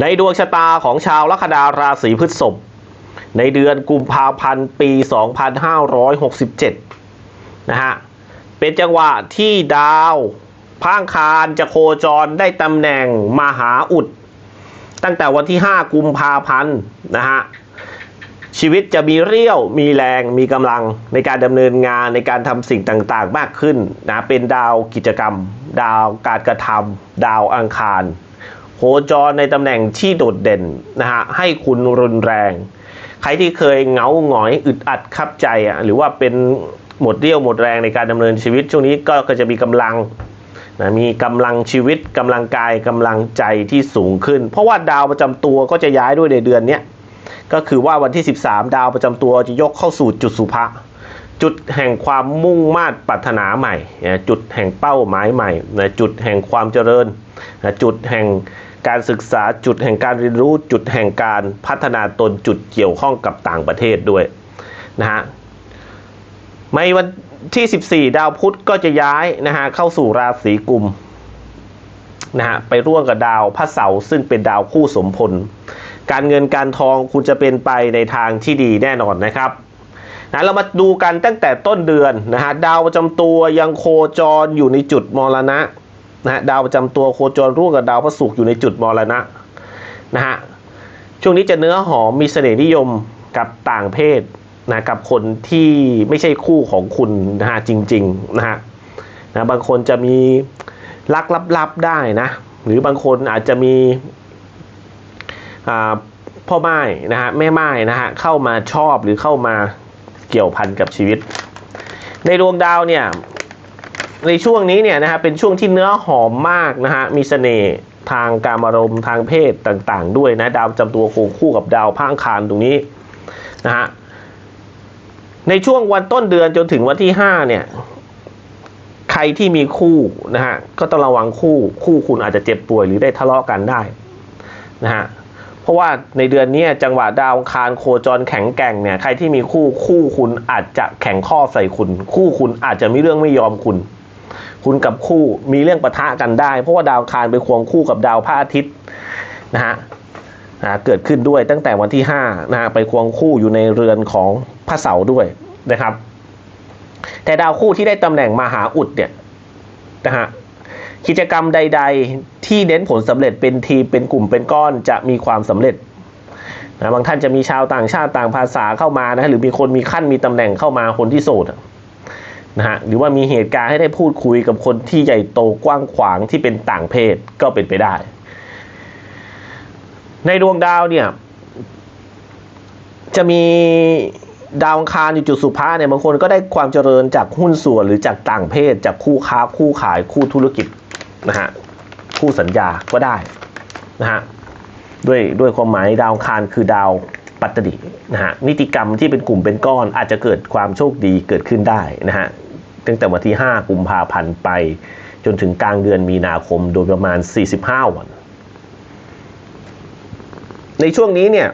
ในดวงชะตาของชาวลัคนาราศีพฤษภในเดือนกุมภาพันธ์ปี 2567 นะฮะ เป็นจังหวะที่ดาวพระอังคารจะโคจรได้ตำแหน่งมหาอุด ตั้งแต่วันที่ 5 กุมภาพันธ์นะฮะ ชีวิตจะมีเรี่ยวมีแรงมีกำลังในการดำเนินงานในการทำสิ่งต่างๆ มากขึ้นนะ เป็นดาวกิจกรรม ดาวการกระทำดาวอังคาร โคจรในตำแหน่งที่โดดเด่นนะฮะให้คุณรุนแรง ใครที่เคยเงาหงอยอึดอัดคับใจอะหรือว่าเป็นหมดเรี่ยวหมดแรงในการดำเนินชีวิต ช่วงนี้ก็จะมีกำลังนะมีกำลังชีวิตกำลังกายกำลังใจที่สูงขึ้น เพราะว่าดาวประจำตัวก็จะย้ายด้วยในเดือนนี้ก็คือว่าวันที่ 13 ดาวประจำตัวจะยกเข้าสู่จุดสุภะจุดแห่งความมุ่งมา่ปรารถนาใหม่ จุดแห่งเป้าหมายใหม่ จุดแห่งความเจริญ จุดแห่ง การศึกษาจุดแห่งการเรียนรู้จุดแห่งการพัฒนาตนจุดเกี่ยวข้องกับต่างประเทศด้วยนะฮะในวันที่ 14 ดาวพุธก็จะย้ายนะฮะเข้าสู่ราศีกุมนะฮะไปร่วมกับดาวพระเสาร์ซึ่งเป็นดาวคู่สมพล การเงินการทองคุณจะเป็นไปในทางที่ดีแน่นอนนะครับนะเรามาดูกันตั้งแต่ต้นเดือนนะฮะดาวประจำตัวยังโคจรอยู่ในจุดมรณะ นะฮะดาวประจำตัวโคจรร่วมกับดาวพระศุกร์อยู่ในจุดมรณะนะฮะช่วงนี้จะเนื้อหอมมีเสน่ห์นิยมกับต่างเพศนะกับคนที่ไม่ใช่คู่ของคุณนะฮะจริงๆนะฮะนะบางคนจะมีรักลับๆได้นะหรือบางคนอาจจะมีพ่อไม้นะฮะแม่ไม้นะฮะเข้ามาชอบหรือเข้ามาเกี่ยวพันกับชีวิต ในดวงดาวเนี่ย ในช่วงนี้เนี่ยนะฮะเป็นช่วงที่เนื้อหอมมากนะฮะมีเสน่ห์ทางการอารมณ์ทางเพศต่างๆ ด้วยนะดาวจำตัวโคงคู่กับดาวพระอังคารตรงนี้นะฮะในช่วงวันต้นเดือนจนถึงวันที่ห้าเนี่ยใครที่มีคู่นะฮะก็ต้องระวังคู่คู่คุณอาจจะเจ็บป่วยหรือได้ทะเลาะกันได้นะฮะเพราะว่าในเดือนนี้จังหวะดาวคารโคจรแข็งแกร่งเนี่ยใครที่มีคู่คู่คุณอาจจะแข็งข้อใส่คุณ คู่คุณอาจจะมีเรื่องไม่ยอมคุณ คุณกับคู่มีเรื่องปะทะกันได้ เพราะว่าดาวคารไปควงคู่กับดาวพระอาทิตย์นะฮะเกิดขึ้นด้วยตั้งแต่วันที่5นะฮะไปควงคู่อยู่ในเรือนของพระเสาร์ด้วยนะครับ แต่ดาวคู่ที่ได้ตำแหน่งมหาอุดเนี่ยนะฮะกิจกรรมใด ๆ ที่เน้นผลสำเร็จเป็นทีเป็นกลุ่มเป็นก้อนจะมีความสำเร็จนะบางท่านจะมีชาวต่างชาติต่างภาษาเข้ามานะหรือมีคนมีขั้นมีตำแหน่งเข้ามาคนที่โสด นะฮะหรือว่ามีเหตุการณ์ให้ได้พูดคุยกับคนที่ใหญ่โตกว้างขวางที่เป็นต่างเพศก็เป็นไปได้ ในดวงดาวเนี่ย จะมีดาวอังคารอยู่จุดสุภาเนี่ยบางคนก็ได้ความเจริญจากหุ้นส่วนหรือจากต่างเพศ จากคู่ค้าคู่ขายคู่ธุรกิจนะฮะคู่สัญญาก็ได้นะฮะด้วยด้วยความหมายดาวอังคารคือดาวปัตตินะฮะนิติกรรมที่เป็นกลุ่มเป็นก้อนอาจจะเกิดความโชคดีเกิดขึ้นได้นะฮะ ตั้งแต่วันที่ 5 กุมภาพันธ์ไป จนถึงกลางเดือนมีนาคมโดยประมาณ 45 วัน ในช่วงนี้เนี่ย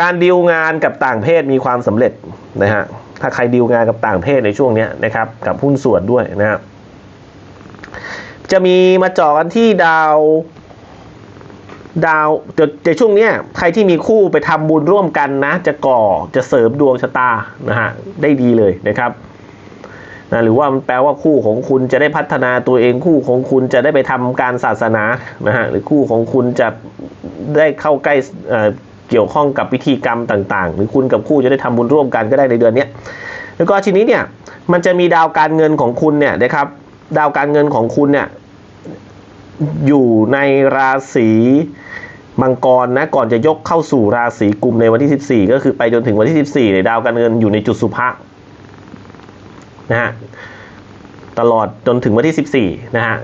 การดีลงานกับต่างเพศมีความสำเร็จนะฮะ ถ้าใครดีลงานกับต่างเพศในช่วงนี้นะครับ กับหุ้นส่วนด้วยนะครับจะมีมาเจาะกันที่ดาว ดาวแต่แต่ช่วงเนี้ยใครที่มีคู่ไปทำบุญร่วมกันนะ จะก่อจะเสริมดวงชะตานะฮะได้ดีเลยนะครับนะหรือว่ามันแปลว่าคู่ของคุณจะได้พัฒนาตัวเองคู่ของคุณจะได้ไปทำการศาสนานะฮะหรือคู่ของคุณจะได้เข้าใกล้เอ่อเกี่ยวข้องกับพิธีกรรมต่าง ๆ หรือคุณกับคู่จะได้ทำบุญร่วมกันก็ได้ในเดือนนี้แล้วก็ทีนี้เนี่ยมันจะมีดาวการเงินของคุณเนี่ยนะครับดาวการเงินของคุณเนี่ย อยู่ในราศีมังกรนะก่อนจะยกเข้าสู่ราศีกุมในวันที่ 14 ก็คือไปจนถึงวันที่ 14เนี่ยดาวการเงินอยู่ในจุดสุภะนะฮะตลอดจนถึงวันที่ 14 นะฮะ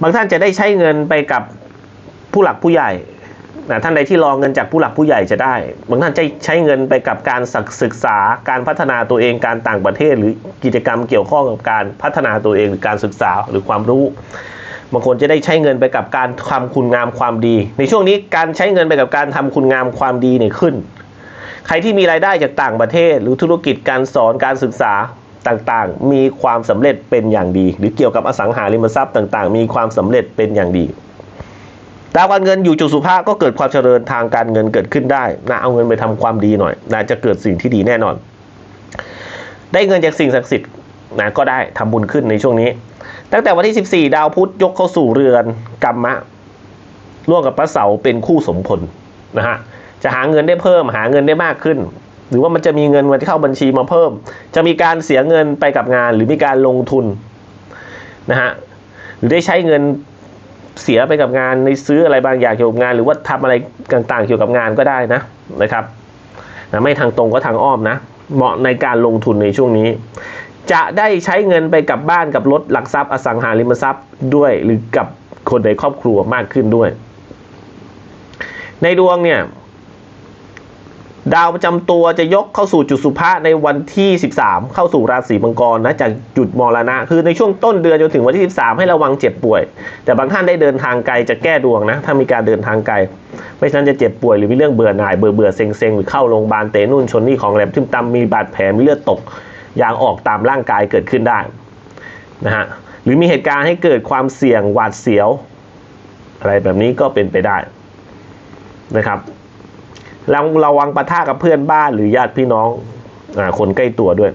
บางท่านจะได้ใช้เงินไปกับผู้หลักผู้ใหญ่นะท่านใดที่รองเงินจากผู้หลักผู้ใหญ่จะได้ บางท่านจะใช้เงินไปกับการศึกษาการพัฒนาตัวเองการต่างประเทศ หรือกิจกรรมเกี่ยวข้องกับการพัฒนาตัวเองหรือการศึกษาหรือความรู้ บางคนจะได้ใช้เงินไปกับการทำคุณงามความดี ในช่วงนี้การใช้เงินไปกับการทำคุณงามความดีเนี่ยขึ้น ใครที่มีรายได้จากต่างประเทศ หรือธุรกิจการสอนการศึกษาต่างๆ มีความสำเร็จเป็นอย่างดี หรือเกี่ยวกับอสังหาริมทรัพย์ต่างๆ มีความสำเร็จเป็นอย่างดีดาวการเงินอยู่จุดสุภาพก็เกิดความเจริญทางการเงินเกิดขึ้นได้นะเอาเงินไปทำความดีหน่อยนะจะเกิดสิ่งที่ดีแน่นอน ได้เงินจากสิ่งศักดิ์สิทธิ์นะก็ได้ทำบุญขึ้นในช่วงนี้ ตั้งแต่วันที่ 14 ดาวพุธยกเข้าสู่เรือนกรรมะ ร่วมกับพระเสาร์เป็นคู่สมพลนะฮะจะหาเงินได้เพิ่มหาเงินได้มากขึ้น หรือว่ามันจะมีเงินมาที่เข้าบัญชีมาเพิ่ม จะมีการเสียเงินไปกับงาน หรือมีการลงทุนนะฮะหรือได้ใช้เงินเสียไปกับงานในซื้ออะไรบางอย่างเกี่ยวกับงาน หรือว่าทำอะไรต่างๆ เกี่ยวกับงานก็ได้นะนะครับนะไม่ทางตรงก็ทางอ้อมนะ เหมาะในการลงทุนในช่วงนี้ จะได้ใช้เงินไปกับบ้านกับรถหลักทรัพย์อสังหาริมทรัพย์ด้วยหรือกับคนในครอบครัวมากขึ้นด้วย ในดวงเนี่ย ดาวประจำตัวจะยกเข้าสู่จุดสุภะในวันที่ 13 เข้าสู่ราศีมังกรนะจากจุดมรณะ คือในช่วงต้นเดือนจนถึงวันที่ 13 ให้ระวังเจ็บป่วย แต่บางท่านได้เดินทางไกลจะแก้ดวงนะ ถ้ามีการเดินทางไกล ไม่ฉะนั้นจะเจ็บป่วยหรือมีเรื่องเบื่อหน่ายเบื่อเบื่อเซ็งเซ็งหรือเข้าโรงพยาบาลเตะนู่นชนนี่ของแหลมทิ่มตำมีบาดแผลมีเลือดตก ยางออกตามร่างกายเกิดขึ้นได้นะฮะหรือมีเหตุการณ์ให้เกิดความเสี่ยงหวาดเสียว อะไรแบบนี้ก็เป็นไปได้นะครับเราระวังปะทะกับเพื่อนบ้านหรือญาติพี่น้องอคนใกล้ตัวด้วย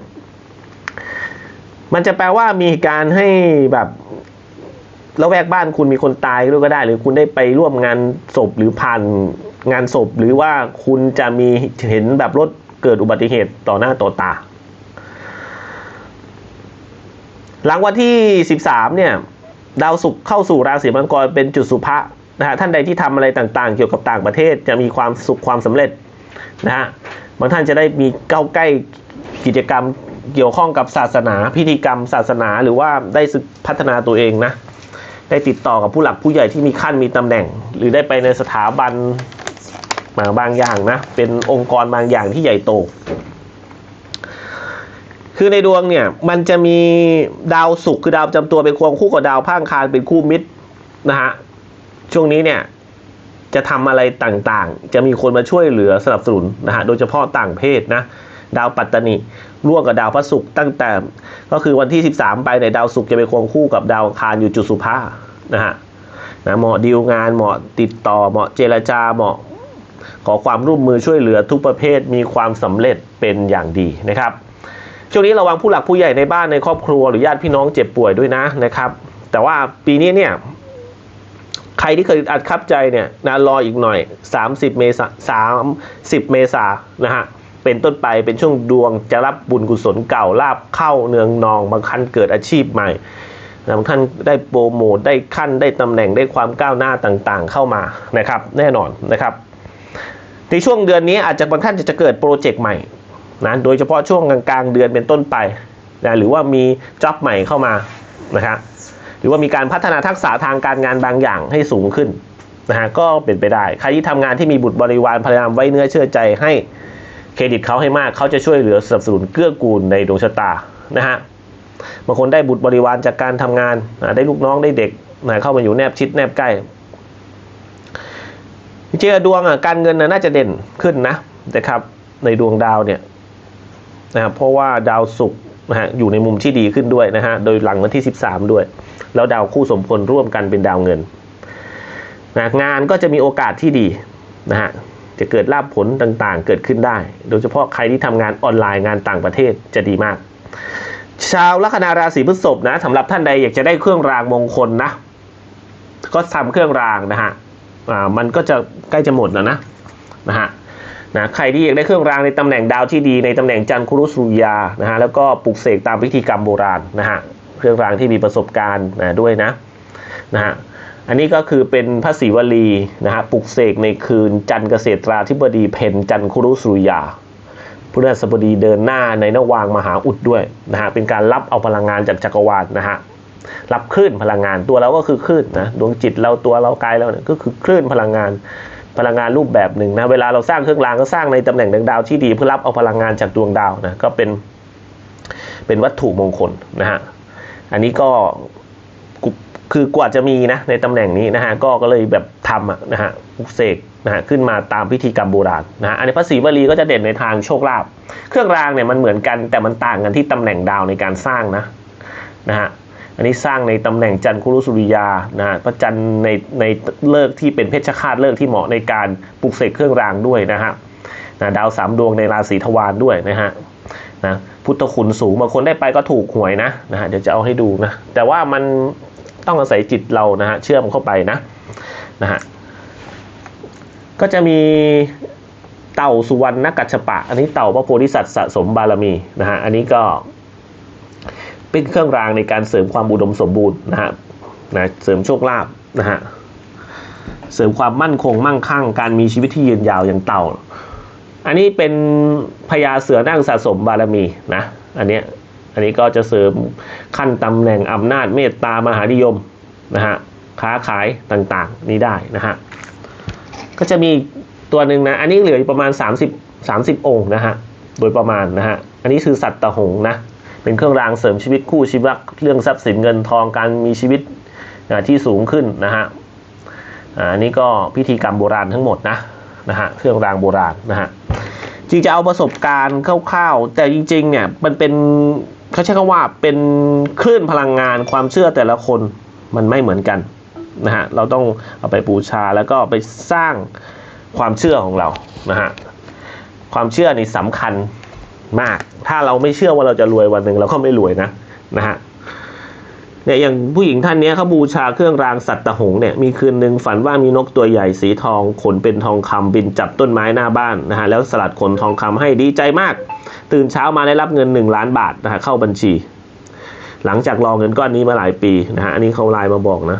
มันจะแปลว่ามีการให้แบบแล้วแวกบ้านคุณมีคนตายด้วยก็ได้ หรือคุณได้ไปร่วมงานศพหรือผ่านงานศพ หรือว่าคุณจะมีเห็นแบบรถเกิดอุบัติเหตุต่อหน้าต่อตา หลังวันที่ 13 เนี่ยดาวศุกร์เข้าสู่ราศีมังกรเป็นจุดสุภะนะฮะท่านใดที่ทำอะไรต่างๆ เกี่ยวกับต่างประเทศจะมีความสุขความสำเร็จนะฮะบางท่านจะได้มีเก้าใกล้กิจกรรมเกี่ยวข้องกับศาสนา พิธีกรรมศาสนาหรือว่าได้ศึกพัฒนาตัวเองนะได้ติดต่อกับผู้หลักผู้ใหญ่ที่มีขั้นมีตำแหน่ง หรือได้ไปในสถาบันบางอย่างนะเป็นองค์กรบางอย่างที่ใหญ่โต คือในดวงเนี่ยมันจะมีดาวศุกร์คือดาวประจำตัวเป็นควงคู่กับดาวพางคารเป็นคู่มิตรนะฮะช่วงนี้เนี่ยจะทำอะไรต่างๆ จะมีคนมาช่วยเหลือสนับสนุนนะฮะโดยเฉพาะต่างเพศนะดาวปัตตานีร่วมกับดาวพระศุกร์ตั้งแต่ก็คือวันที่ 13 ไปในดาวศุกร์จะไปควงคู่กับดาวคารอยู่จุดสุภานะฮะนะเหมาะดีลงานเหมาะติดต่อเหมาะเจรจาเหมาะ ขอความร่วมมือช่วยเหลือทุกประเภทมีความสำเร็จเป็นอย่างดีนะครับ ช่วงนี้ระวังผู้หลักผู้ใหญ่ในบ้านในครอบครัวหรือญาติพี่น้องเจ็บป่วยด้วยนะนะครับ แต่ว่าปีนี้เนี่ยใครที่เคยอัดคับใจเนี่ยนะรออีกหน่อย 30 เมษา30 เมษานะฮะเป็นต้นไปเป็นช่วงดวงจะรับบุญกุศลเก่าลาบเข้าเนืองนองบางท่านเกิดอาชีพใหม่บางท่านได้โปรโมทได้ขั้นได้ตำแหน่งได้ความก้าวหน้าต่างๆ เข้ามานะครับ แน่นอนนะครับในช่วงเดือนนี้อาจจะบางท่านจะเกิดโปรเจกต์ใหม่ นะโดยเฉพาะช่วงกลางๆเดือนเป็นต้นไปนะหรือว่ามีจ็อบใหม่เข้ามานะครับหรือว่ามีการพัฒนาทักษะทางการงานบางอย่างให้สูงขึ้นนะฮะก็เป็นไปได้ ใครที่ทำงานที่มีบุตรบริวารพยายามไว้เนื้อเชื่อใจให้เครดิตเขาให้มากเขาจะช่วยเหลือสนับสนุนเกื้อกูลในดวงชะตานะฮะบางคนได้บุตรบริวารจากการทำงานนะได้ลูกน้องได้เด็กนะเข้ามาอยู่แนบชิดแนบใกล้จริงๆดวงอะการเงินน่ะน่าจะเด่นขึ้นนะนะครับในดวงดาวเนี่ย นะครับเพราะว่าดาวศุกร์นะฮะอยู่ในมุมที่ดีขึ้นด้วยนะฮะโดยหลังวันที่ 13 ด้วย แล้วดาวคู่สมพลร่วมกันเป็นดาวเงินนะงานก็จะมีโอกาสที่ดีนะฮะจะเกิดลาภผลต่างๆ เกิดขึ้นได้ โดยเฉพาะใครที่ทำงานออนไลน์งานต่างประเทศจะดีมาก ชาวลัคนาราศีพฤษภนะสำหรับท่านใดอยากจะได้เครื่องรางมงคลนะ ก็ทำเครื่องรางนะฮะอ่ามันก็จะใกล้จะหมดแล้วนะนะฮะ นะใครที่อยากได้เครื่องรางในตำแหน่งดาวที่ดีในตำแหน่งจันทร์คุรุสุริยานะฮะแล้วก็ปลุกเสกตามพิธีกรรมโบราณนะฮะเครื่องรางที่มีประสบการณ์นะด้วยนะนะฮะอันนี้ก็คือเป็นพระศิวลีนะฮะปลุกเสกในคืนจันทร์เกษตราธิบดีเพนจันทร์คุรุสุริยาพฤหัสบดีเดินหน้าในนวางมหาอุดด้วยนะฮะเป็นการรับเอาพลังงานจากจักรวาลนะฮะรับคลื่นพลังงานตัวเราก็คือคลื่นนะดวงจิตเราตัวเรากายเราเนี่ยก็คือคลื่นพลังงาน พลังงานรูปแบบหนึ่งนะเวลาเราสร้างเครื่องรางก็สร้างในตำแหน่งดวงดาวที่ดีเพื่อรับเอาพลังงานจากดวงดาวนะก็เป็นเป็นวัตถุมงคลนะฮะอันนี้ก็คือกว่าจะมีนะในตำแหน่งนี้นะฮะก็ก็เลยแบบทำนะฮะปลุกเสกนะฮะขึ้นมาตามพิธีกรรมโบราณนะฮะอันนี้พระศรีวลีก็จะเด่นในทางโชคลาภเครื่องรางเนี่ยมันเหมือนกันแต่มันต่างกันที่ตำแหน่งดาวในการสร้างนะนะฮะ อันนี้สร้างในตำแหน่งจันทร์คุรุสุริยานะพระจันทร์ในในเลิกที่เป็นเพชฌฆาตเลิกที่เหมาะในการปลุกเสกเครื่องรางด้วยนะฮะนะดาวสามดวงในราศีทวารด้วยนะฮะนะพุทธคุณสูงบางคนได้ไปก็ถูกหวยนะนะฮะเดี๋ยวจะเอาให้ดูนะแต่ว่ามันต้องอาศัยจิตเรานะฮะเชื่อมเข้าไปนะนะฮะก็จะมีเต่าสุวรรณกัจฉปะ อันนี้เต่าพระโพธิสัตว์สะสมบารมีนะฮะอันนี้ก็ เป็นเครื่องรางในการเสริมความอุดมสมบูรณ์นะฮะนะเสริมโชคลาภนะฮะเสริมความมั่นคงมั่งคั่ง การมีชีวิตที่ยืนยาวอย่างเต่า อันนี้เป็นพญาเสือนั่งสะสมบารมีนะอันเนี้ยอันนี้ก็จะเสริมขั้นตำแหน่งอำนาจเมตตามหานิยมนะฮะค้าขายต่างๆ นี้ได้นะฮะก็จะมีตัวหนึ่งนะอันนี้เหลืออยู่ประมาณ 30 30 องค์นะฮะโดยประมาณนะฮะอันนี้คือสัตตะหงนะ เป็นเครื่องรางเสริมชีวิตคู่ชีวิตเรื่องทรัพย์สินเงินทองการมีชีวิตนที่สูงขึ้นนะฮะอันนี้ก็พิธีกรรมโบราณทั้งหมดนะนะฮะเครื่องรางโบราณนะฮะจริงจะเอาประสบการณ์คร่าวๆ แต่จริงๆเนี่ยมันเป็นเขาใช้คำว่าเป็นคลื่นพลังงานความเชื่อแต่ละคนมันไม่เหมือนกันนะฮะเราต้องเอาไปบูชาแล้วก็ไปสร้างความเชื่อของเรานะฮะความเชื่อนี่สำคัญ มาก ถ้าเราไม่เชื่อว่าเราจะรวยวันหนึ่งเราก็ไม่รวยนะนะฮะเนี่ยอย่างผู้หญิงท่านนี้เขาบูชาเครื่องรางสัตว์ตะหงเนี่ยมีคืนหนึ่งฝันว่ามีนกตัวใหญ่สีทองขนเป็นทองคำบินจับต้นไม้หน้าบ้านนะฮะแล้วสลัดขนทองคำให้ดีใจมาก ตื่นเช้ามาได้รับเงินหนึ่งล้านบาทนะฮะเข้าบัญชี หลังจากรอเงินก้อนนี้มาหลายปีนะฮะอันนี้เขาไลน์มาบอกนะ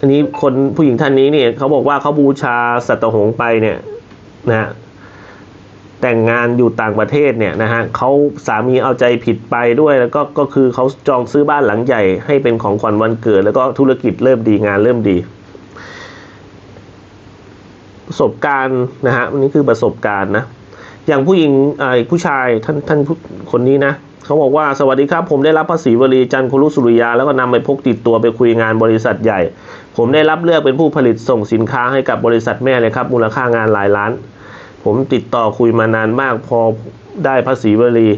อันนี้คนผู้หญิงท่านนี้เนี่ยเขาบอกว่าเขาบูชาสัตว์ตะหงไปเนี่ยนะฮะ แต่งงานอยู่ต่างประเทศเนี่ยนะฮะเขาสามีเอาใจผิดไปด้วย แล้วก็ก็คือเขาจองซื้อบ้านหลังใหญ่ ให้เป็นของขวัญวันเกิด แล้วก็ธุรกิจเริ่มดีงานเริ่มดี ประสบการณ์นะฮะนนี้คือประสบการณ์นะอย่างผู้หญิงอ่อผู้ชายท่านท่านคนนี้นะเขาบอกว่าสวัสดีครับ ผมได้รับภาษีวลีจันทร์คุรุสุริยา แล้วก็นำไปพกติดตัวไปคุยงานบริษัทใหญ่ ผมได้รับเลือกเป็นผู้ผลิตส่งสินค้าให้กับบริษัทแม่เลยครับ มูลค่างานหลายล้าน ผมติดต่อคุยมานานมากพอได้ภาษีวลี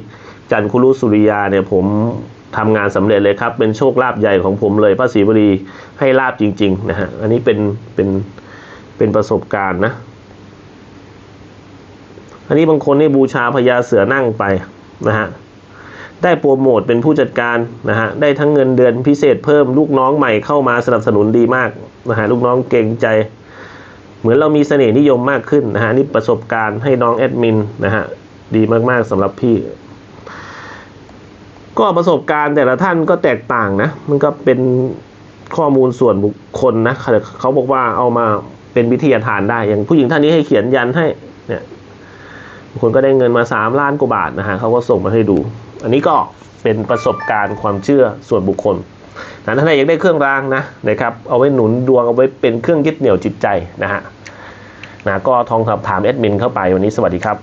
จันทร์คุรุสุริยาเนี่ยผมทำงานสำเร็จเลยครับ เป็นโชคลาภใหญ่ของผมเลยภาษีวลีให้ลาบจริง ๆ นะฮะ อันนี้เป็นเป็นเป็นประสบการณ์นะ อันนี้บางคนนี่บูชาพญาเสือนั่งไปนะฮะได้โปรโมทเป็นผู้จัดการนะฮะ ได้ทั้งเงินเดือนพิเศษเพิ่มลูกน้องใหม่เข้ามาสนับสนุนดีมากนะฮะ ลูกน้องเก่งใจ เหมือนเรามีเสน่ห์นิยมมากขึ้นนะฮะนี่ประสบการณ์ให้น้องแอดมินนะฮะดีมากๆสำหรับพี่ ก็ประสบการณ์แต่ละท่านก็แตกต่างนะ มันก็เป็นข้อมูลส่วนบุคคลนะเขาบอกว่าเอามาเป็นวิทยาทานได้ อย่างผู้หญิงท่านนี้ให้เขียนยันให้เนี่ยคนก็ได้เงินมาสามล้านกว่าบาทนะฮะเขาก็ส่งมาให้ดู อันนี้ก็เป็นประสบการณ์ความเชื่อส่วนบุคคล นะท่านใดอยากได้เครื่องรางนะนะครับเอาไว้หนุนดวงเอาไว้เป็นเครื่องยึดเหนี่ยวจิตใจนะฮะนะก็ทองสอบถามแอดมินเข้าไปวันนี้สวัสดีครับ